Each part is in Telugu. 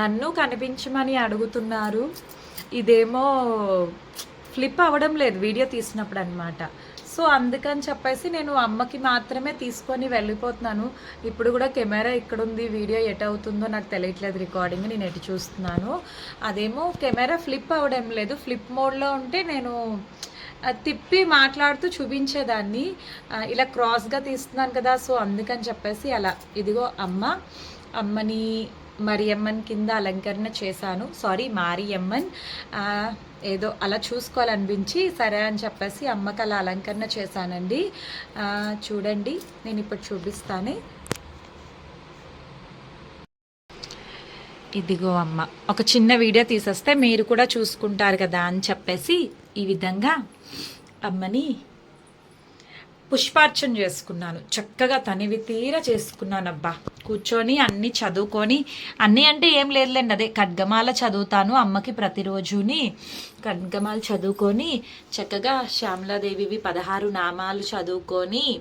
నన్ను కనిపించమని అడుగుతున్నారు. ఇదేమో ఫ్లిప్ అవ్వడం లేదు వీడియో తీసినప్పుడు అనమాట సో అందుకని చెప్పేసి నేను అమ్మకి మాత్రమే తీసుకొని వెళ్ళిపోతున్నాను. ఇప్పుడు కూడా కెమెరా ఇక్కడ ఉంది వీడియో ఎట్ అవుతుందో నాకు తెలియట్లేదు రికార్డింగ్ నేను ఎటు చూస్తున్నాను. అదేమో కెమెరా ఫ్లిప్ అవ్వడం లేదు ఫ్లిప్ మోడ్లో ఉంటే నేను తిప్పి మాట్లాడుతూ చూపించేదాన్ని. ఇలా క్రాస్గా తీస్తున్నాను కదా సో అందుకని చెప్పేసి అలా. ఇదిగో అమ్మ అమ్మని మరియమ్మన్ కింద అలంకరణ చేశాను. సారీ మారియమ్మన్. ఏదో అలా చూసుకోవాలనిపించి సరే అని చెప్పేసి అమ్మకి అలా అలంకరణ చేశానండి. చూడండి నేను ఇప్పుడు చూపిస్తాను. ఇదిగో అమ్మ ఒక చిన్న వీడియో తీసేస్తే మీరు కూడా చూసుకుంటారు కదా అని చెప్పేసి ఈ విధంగా అమ్మని పుష్పార్చన చేసుకున్నాను. చక్కగా తనివి తీర చేసుకున్నాను అబ్బా కూర్చొని అన్నీ చదువుకొని అన్నీ అంటే ఏం లేదులేండి అదే. ఖడ్గమాల చదువుతాను అమ్మకి ప్రతిరోజుని. ఖడ్గమాలు చదువుకొని చక్కగా శ్యామలాదేవివి పదహారు నామాలు చదువుకొని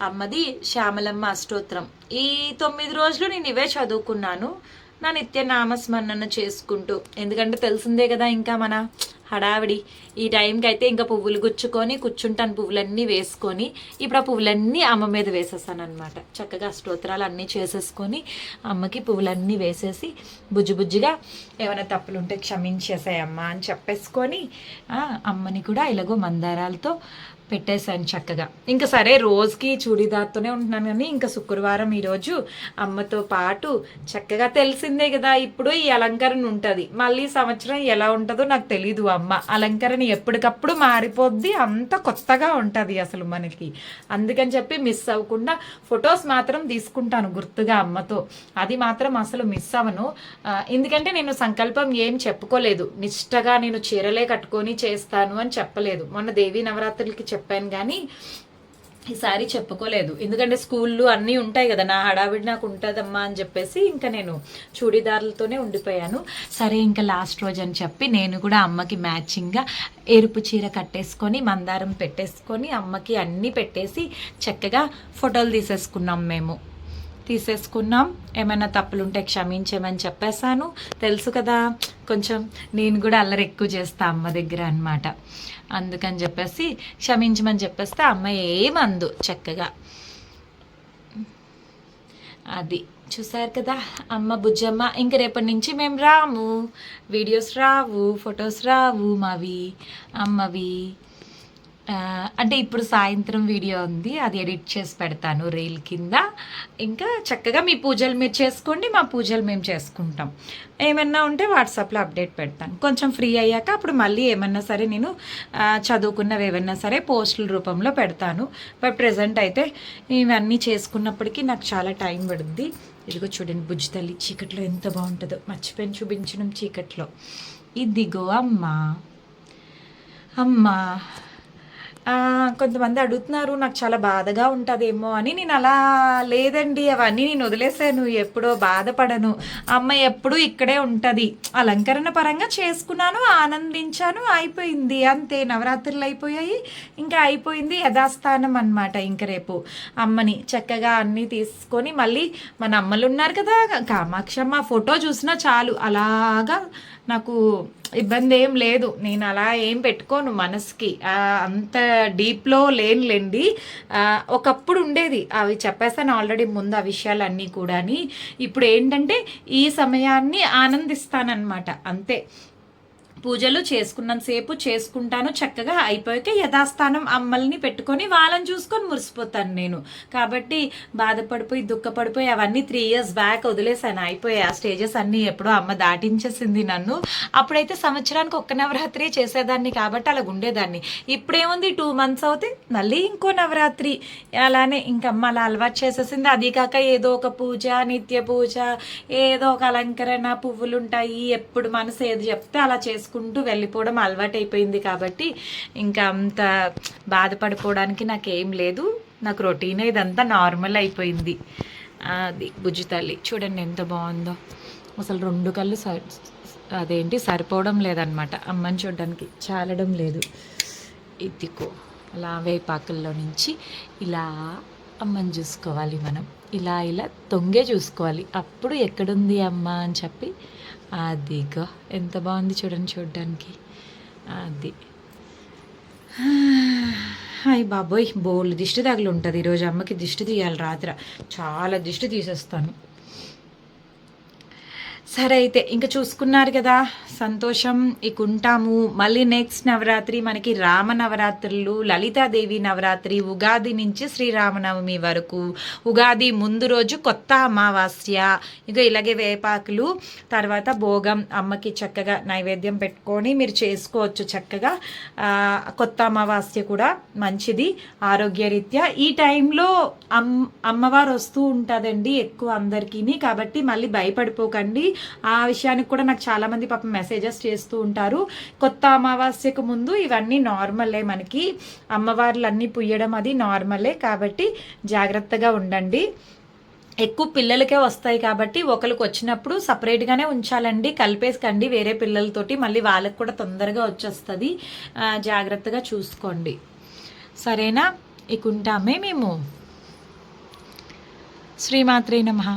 అమ్మది శ్యామలమ్మ అష్టోత్రం. ఈ తొమ్మిది రోజులు నేను ఇవే చదువుకున్నాను. నా నిత్య నామస్మరణ చేసుకుంటూ. ఎందుకంటే తెలిసిందే కదా ఇంకా మన హడావిడి. ఈ టైంకి అయితే ఇంకా పువ్వులు గుచ్చుకొని కూర్చుంటాను పువ్వులన్నీ వేసుకొని. ఇప్పుడు ఆ పువ్వులన్నీ అమ్మ మీద వేసేసాను అనమాట చక్కగా స్తోత్రాలు అన్నీ చేసేసుకొని అమ్మకి పువ్వులన్నీ వేసేసి బుజ్జి బుజ్జిగా ఏమైనా తప్పులు ఉంటే క్షమించేసాయమ్మా అని చెప్పేసుకొని అమ్మని కూడా ఇలాగో మందారాలతో పెట్టేశాను చక్కగా. ఇంకా సరే రోజుకి చూడీదార్తోనే ఉంటున్నాను కానీ ఇంకా శుక్రవారం ఈరోజు అమ్మతో పాటు చక్కగా తెలిసిందే కదా ఇప్పుడు ఈ అలంకరణ ఉంటుంది. మళ్ళీ సంవత్సరం ఎలా ఉంటుందో నాకు తెలీదు అమ్మ. అలంకరణ ఎప్పటికప్పుడు మారిపోద్ది అంత కొత్తగా ఉంటుంది అసలు మనకి. అందుకని చెప్పి మిస్ అవ్వకుండా ఫొటోస్ మాత్రం తీసుకుంటాను గుర్తుగా అమ్మతో. అది మాత్రం అసలు మిస్ అవ్వను. ఎందుకంటే నేను సంకల్పం ఏం చెప్పుకోలేదు. నిష్టగా నేను చీరలే కట్టుకొని చేస్తాను అని చెప్పలేదు. మొన్న దేవీ నవరాత్రులకి చెప్పాను కానీ ఈసారి చెప్పుకోలేదు. ఎందుకంటే స్కూళ్ళు అన్నీ ఉంటాయి కదా నా హడావిడి నాకు ఉంటుందమ్మా అని చెప్పేసి ఇంకా నేను చూడీదారులతోనే ఉండిపోయాను. సరే ఇంకా లాస్ట్ రోజు అని చెప్పి నేను కూడా అమ్మకి మ్యాచింగ్గా ఎరుపు చీర కట్టేసుకొని మందారం పెట్టేసుకొని అమ్మకి అన్నీ పెట్టేసి చక్కగా ఫోటోలు తీసేసుకున్నాం మేము. తీసేసుకున్నాం. ఏమైనా తప్పులుంటే క్షమించమని చెప్పేశాను. తెలుసు కదా కొంచెం నేను కూడా అల్లరి ఎక్కువ చేస్తా అమ్మ దగ్గర అన్నమాట. అందుకని చెప్పేసి క్షమించమని చెప్పేస్తే అమ్మ ఏమందు చక్కగా. అది చూసారు కదా అమ్మ బుజ్జమ్మ. ఇంక రేపటి నుంచి మేము రాము. వీడియోస్ రావు ఫొటోస్ రావు మావి అమ్మవి. అంటే ఇప్పుడు సాయంత్రం వీడియో ఉంది అది ఎడిట్ చేసి పెడతాను రీల్ కింద. ఇంకా చక్కగా మీ పూజలు మీరు చేసుకోండి మా పూజలు మేము చేసుకుంటాం. ఏమన్నా ఉంటే వాట్సాప్లో అప్డేట్ పెడతాను. కొంచెం ఫ్రీ అయ్యాక అప్పుడు మళ్ళీ ఏమన్నా సరే నేను చదువుకున్నవి ఏమన్నా సరే పోస్టుల రూపంలో పెడతాను. బట్ ప్రజెంట్ అయితే ఇవన్నీ చేసుకున్నప్పటికీ నాకు చాలా టైం పడుద్ది. ఇదిగో చూడండి బుజ్జి తల్లి చీకట్లో ఎంత బాగుంటుందో. మర్చిపోయిన చూపించడం చీకట్లో. ఇదిగో అమ్మా. అమ్మా. కొంతమంది అడుగుతున్నారు నాకు చాలా బాధగా ఉంటుందేమో అని. నేను అలా లేదండి అవన్నీ నేను వదిలేసాను ఎప్పుడో బాధపడను. అమ్మ ఎప్పుడు ఇక్కడే ఉంటుంది. అలంకరణ పరంగా చేసుకున్నాను ఆనందించాను అయిపోయింది. అంతే నవరాత్రులు అయిపోయాయి ఇంకా అయిపోయింది యథాస్థానం అన్నమాట ఇంక రేపు. అమ్మని చక్కగా అన్నీ తీసుకొని మళ్ళీ మన అమ్మలు ఉన్నారు కదా కామాక్షమ్మ ఫోటో చూసినా చాలు. అలాగా నాకు ఇబ్బంది ఏం లేదు. నేను అలా ఏం పెట్టుకోను మనసుకి. అంత డీప్లో లేనులేండి. ఒకప్పుడు ఉండేది. అవి చెప్పేస్తాను ఆల్రెడీ ముందు ఆ విషయాలన్నీ కూడాని. ఇప్పుడు ఏంటంటే ఈ సమయాన్ని ఆనందిస్తానన్నమాట. అంతే. పూజలు చేసుకున్నంతసేపు చేసుకుంటాను. చక్కగా అయిపోయాక యథాస్థానం అమ్మల్ని పెట్టుకొని వాళ్ళని చూసుకొని మురిసిపోతాను నేను. కాబట్టి బాధపడిపోయి దుఃఖపడిపోయి అవన్నీ త్రీ ఇయర్స్ బ్యాక్ వదిలేసాను అయిపోయాయి ఆ స్టేజెస్ అన్నీ ఎప్పుడో అమ్మ దాటించేసింది నన్ను. అప్పుడైతే సంవత్సరానికి ఒక్క నవరాత్రి చేసేదాన్ని కాబట్టి అలా ఉండేదాన్ని ఇప్పుడేముంది? టూ మంత్స్ అవుతే మళ్ళీ ఇంకో నవరాత్రి. అలానే ఇంక అమ్మ అలా అలవాటు చేసేసింది. అది కాక ఏదో ఒక పూజ నిత్య పూజ ఏదో ఒక అలంకరణ పువ్వులు ఉంటాయి ఎప్పుడు మనసు ఏది చెప్తే అలా చేసుకో చేసుకుంటూ వెళ్ళిపోవడం అలవాటు అయిపోయింది కాబట్టి ఇంకా అంత బాధపడిపోవడానికి నాకేం లేదు. నాకు రొటీన్ ఇదంతా నార్మల్ అయిపోయింది. అది బుజ్జి తల్లి. చూడండి ఎంత బాగుందో. అసలు రెండు కళ్ళు సరి అదేంటి సరిపోవడం లేదనమాట. అమ్మని చూడడానికి చాలడం లేదు. ఇదికో అలా వేపాకుల్లో నుంచి ఇలా అమ్మని చూసుకోవాలి మనం. ఇలా ఇలా తొంగే చూసుకోవాలి. అప్పుడు ఎక్కడుంది అమ్మ అని చెప్పి అదిగో ఎంత బాగుంది చూడండి చూడడానికి. అది. హాయ్ బాబోయ్ బోల్ దిష్టి తగిలి ఉంటుంది. ఈరోజు అమ్మకి దిష్టి తీయాలి రాత్రి. చాలా దిష్టి తీసేస్తాను. సరే అయితే ఇంకా చూసుకున్నారు కదా. సంతోషం. ఇక ఉంటాము. మళ్ళీ నెక్స్ట్ నవరాత్రి మనకి రామ నవరాత్రులు లలితాదేవి నవరాత్రి ఉగాది నుంచి శ్రీరామనవమి వరకు. ఉగాది ముందు రోజు కొత్త అమావాస్య. ఇక ఇలాగే వేపాకులు తర్వాత భోగం. అమ్మకి చక్కగా నైవేద్యం పెట్టుకొని మీరు చేసుకోవచ్చు చక్కగా. కొత్త అమావాస్య కూడా మంచిది ఆరోగ్యరీత్యా. ఈ టైంలో అమ్ అమ్మవారు వస్తూ ఉంటుందండి ఎక్కువ అందరికీ కాబట్టి మళ్ళీ భయపడిపోకండి. ఆ విషయానికి కూడా నాకు చాలా మంది పాపం మెసేజెస్ చేస్తూ ఉంటారు. కొత్త అమావాస్యకు ముందు ఇవన్నీ నార్మలే మనకి. అమ్మవార్లు అన్నీ పుయ్యడం అది నార్మలే కాబట్టి జాగ్రత్తగా ఉండండి. ఎక్కువ పిల్లలకే వస్తాయి కాబట్టి ఒకరికి వచ్చినప్పుడు సపరేట్గానే ఉంచాలండి. కలిపేసకండి వేరే పిల్లలతోటి. మళ్ళీ వాళ్ళకి కూడా తొందరగా వచ్చేస్తుంది. జాగ్రత్తగా చూసుకోండి. సరేనా? ఇక ఉంటామే మేము. శ్రీమాత్రే నమహా